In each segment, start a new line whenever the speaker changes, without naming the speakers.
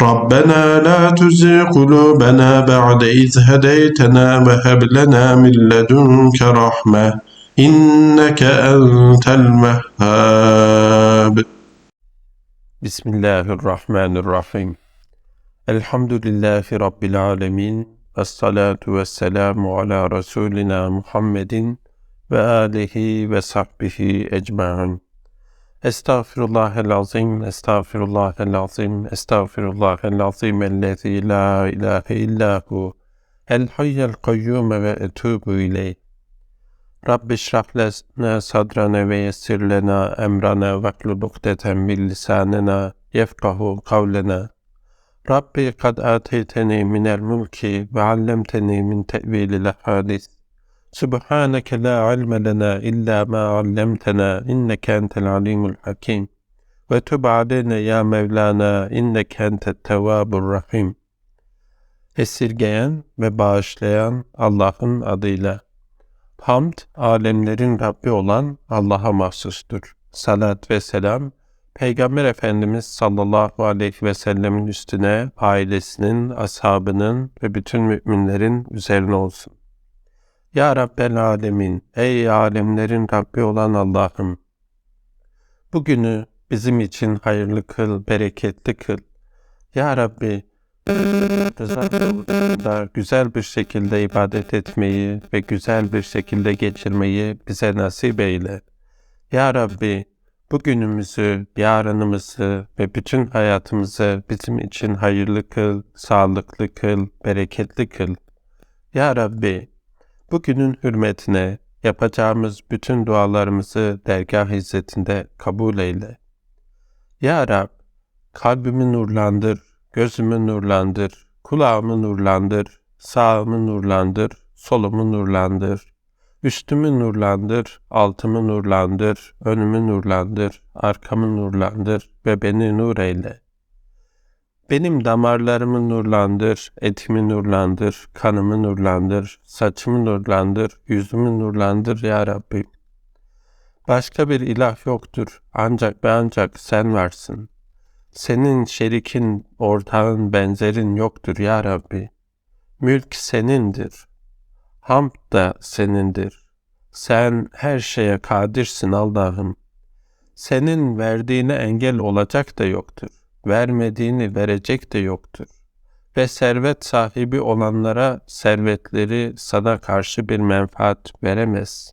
ربنا لا تزغ قلوبنا بعد إذ هديتنا وهب لنا من لدنك رحمة إنك أنت المهاب
Bismillahirrahmanirrahim. Elhamdülillahi Rabbil alemin. Esselatu vesselamu ala Resulina Muhammedin ve alihi ve sahbihi ecma'in. أستغفر الله العظيم أستغفر الله العظيم أستغفر الله العظيم الذي لا إله إلا هو الحي القيوم وأتوب إليه رب اشرح لنا صدرنا ويسر لنا أمرنا واحلل بقدة من لساننا يفقه قولنا ربي قد آتيتني من الملك وعلمتني من تأويل الأحاديث Subhaneke la ilme lena illa ma allamtena inneke entel alimul hakim. Ve tub aleyna ya Mevlana inneke entet tevvabur rahim. Esirgeyen ve bağışlayan Allah'ın adıyla. Hamd, alemlerin Rabbi olan Allah'a mahsustur. Salat ve selam, Peygamber Efendimiz sallallahu aleyhi ve sellemin üstüne, ailesinin, ashabının ve bütün müminlerin üzerine olsun. Ya Rabbel Alemin, ey alemlerin Rabbi olan Allah'ım! Bugünü bizim için hayırlı kıl, bereketli kıl. Ya Rabbi, rıza doğrultusunda güzel bir şekilde ibadet etmeyi ve güzel bir şekilde geçirmeyi bize nasip eyle. Ya Rabbi, bugünümüzü, yarınımızı ve bütün hayatımızı bizim için hayırlı kıl, sağlıklı kıl, bereketli kıl. Ya Rabbi, bugünün hürmetine yapacağımız bütün dualarımızı dergah izzetinde kabul eyle. Ya Rab, kalbimi nurlandır, gözümü nurlandır, kulağımı nurlandır, sağımı nurlandır, solumu nurlandır, üstümü nurlandır, altımı nurlandır, önümü nurlandır, arkamı nurlandır ve beni nur eyle. Benim damarlarımı nurlandır, etimi nurlandır, kanımı nurlandır, saçımı nurlandır, yüzümü nurlandır ya Rabbi. Başka bir ilah yoktur, ancak ve ancak sen varsın. Senin şerikin, ortağın, benzerin yoktur ya Rabbi. Mülk senindir. Hamd da senindir. Sen her şeye kadirsin Allah'ım. Senin verdiğine engel olacak da yoktur. Vermediğini verecek de yoktur. Ve servet sahibi olanlara servetleri sana karşı bir menfaat veremez.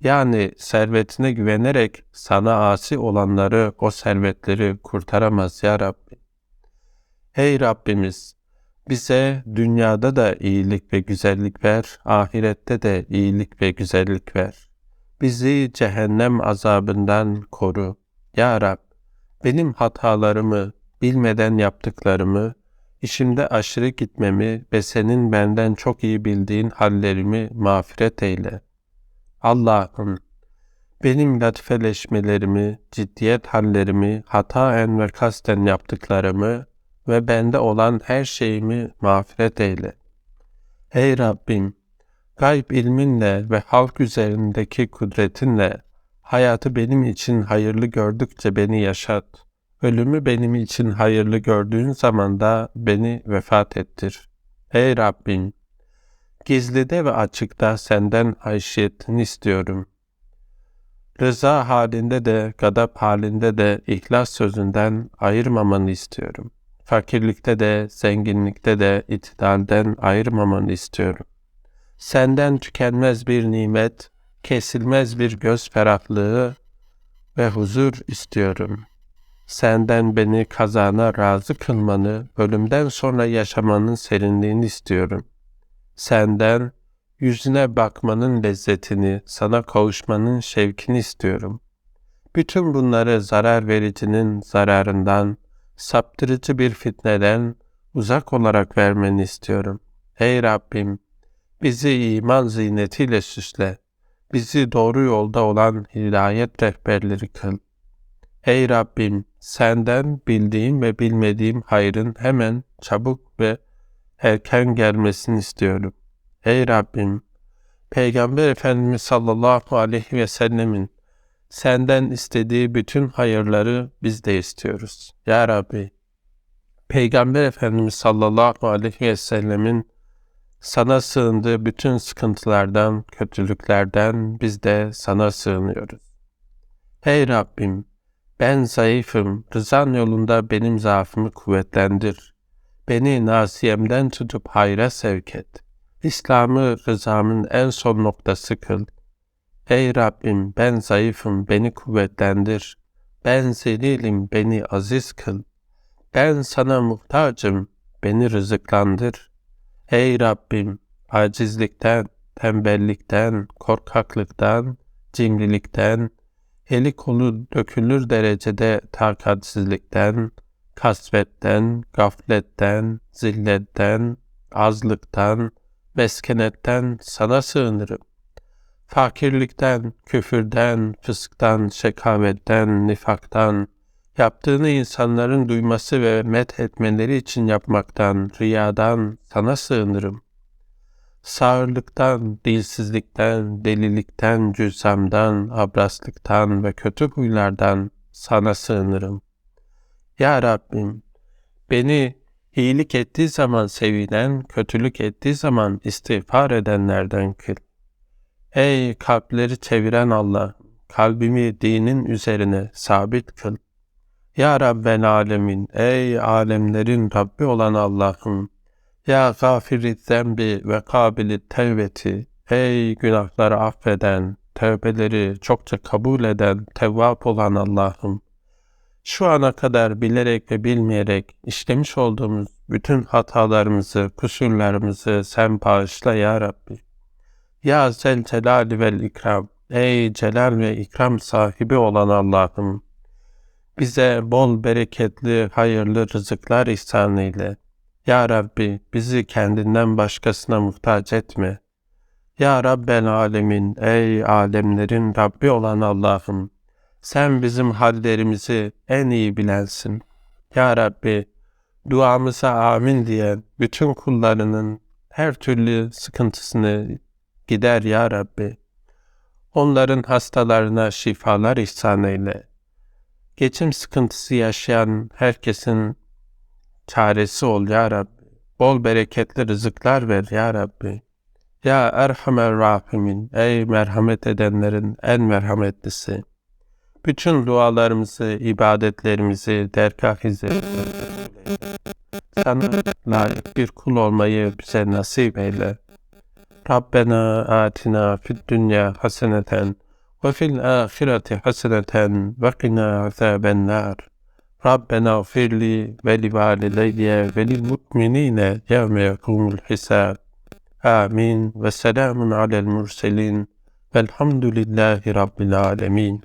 Yani servetine güvenerek sana asi olanları o servetleri kurtaramaz ya Rabbi. Ey Rabbimiz! Bize dünyada da iyilik ve güzellik ver, ahirette de iyilik ve güzellik ver. Bizi cehennem azabından koru. Ya Rab, benim hatalarımı, bilmeden yaptıklarımı, işimde aşırı gitmemi ve senin benden çok iyi bildiğin hallerimi mağfiret eyle. Allah'ım, benim latifeleşmelerimi, ciddiyet hallerimi, hataen ve kasten yaptıklarımı ve bende olan her şeyimi mağfiret eyle. Ey Rabbim, gayb ilminle ve halk üzerindeki kudretinle hayatı benim için hayırlı gördükçe beni yaşat. Ölümü benim için hayırlı gördüğün zaman da beni vefat ettir. Ey Rabbim, gizlide ve açıkta senden haşiyetini istiyorum. Rıza halinde de, gadap halinde de ihlas sözünden ayırmamanı istiyorum. Fakirlikte de, zenginlikte de itidalden ayırmamanı istiyorum. Senden tükenmez bir nimet, kesilmez bir göz ferahlığı ve huzur istiyorum. Senden beni kazana razı kılmanı, ölümden sonra yaşamanın serinliğini istiyorum. Senden yüzüne bakmanın lezzetini, sana kavuşmanın şevkini istiyorum. Bütün bunları zarar vericinin zararından, saptırıcı bir fitneden uzak olarak vermeni istiyorum. Ey Rabbim, bizi iman ziynetiyle süsle. Bizi doğru yolda olan hidayet rehberleri kıl. Ey Rabbim, senden bildiğim ve bilmediğim hayrın hemen çabuk ve erken gelmesini istiyorum. Ey Rabbim, Peygamber Efendimiz sallallahu aleyhi ve sellemin senden istediği bütün hayırları biz de istiyoruz. Ya Rabbi, Peygamber Efendimiz sallallahu aleyhi ve sellemin sana sığındığı bütün sıkıntılardan, kötülüklerden biz de sana sığınıyoruz. Hey Rabbim, ben zayıfım, rızan yolunda benim zaafımı kuvvetlendir. Beni nasiyemden tutup hayra sevk et. İslam'ı rızamın en son noktası kıl. Ey Rabbim ben zayıfım, beni kuvvetlendir. Ben zelilim, beni aziz kıl. Ben sana muhtacım, beni rızıklandır. Ey Rabbim, acizlikten, tembellikten, korkaklıktan, cimrilikten, eli kolu dökülür derecede takatsizlikten, kasvetten, gafletten, zilletten, azlıktan, meskenetten sana sığınırım. Fakirlikten, küfürden, fısktan, şekavetten, nifaktan, yaptığını insanların duyması ve met etmeleri için yapmaktan, riyadan sana sığınırım. Sağırlıktan, dilsizlikten, delilikten, cüzamdan, abraslıktan ve kötü huylardan sana sığınırım. Ya Rabbim, beni iyilik ettiği zaman sevinen, kötülük ettiği zaman istiğfar edenlerden kıl. Ey kalpleri çeviren Allah, kalbimi dinin üzerine sabit kıl. Ya Rabbel Alemin, ey alemlerin Rabbi olan Allah'ım, Ya gafiri zembi ve kabili tevbeti, ey günahları affeden, tövbeleri çokça kabul eden, tevvap olan Allah'ım, şu ana kadar bilerek ve bilmeyerek işlemiş olduğumuz bütün hatalarımızı, kusurlarımızı sen bağışla ya Rabbi. Ya Zel Celal vel İkram, ey celal ve ikram sahibi olan Allah'ım, bize bol bereketli, hayırlı rızıklar ihsan eyle. Ya Rabbi bizi kendinden başkasına muhtaç etme. Ya Rabbel Alemin, ey alemlerin Rabbi olan Allah'ım, sen bizim hallerimizi en iyi bilensin. Ya Rabbi, duamıza amin diyen bütün kullarının her türlü sıkıntısını gider ya Rabbi. Onların hastalarına şifalar ihsan eyle. Geçim sıkıntısı yaşayan herkesin çaresi ol ya Rabbi. Bol bereketli rızıklar ver ya Rabbi. Ya Erhamer Rahimin, ey merhamet edenlerin en merhametlisi. Bütün dualarımızı, ibadetlerimizi dergah hizmetine sana layık bir kul olmayı bize nasip eyle. Rabbena atina fid dünya haseneten ve fil ahireti haseneten ve qina azaben ربنا اغفر لي ولوالدي وللمؤمنين يوم يقوم الحساب. آمين. والسلام على المرسلين. والحمد لله رب العالمين.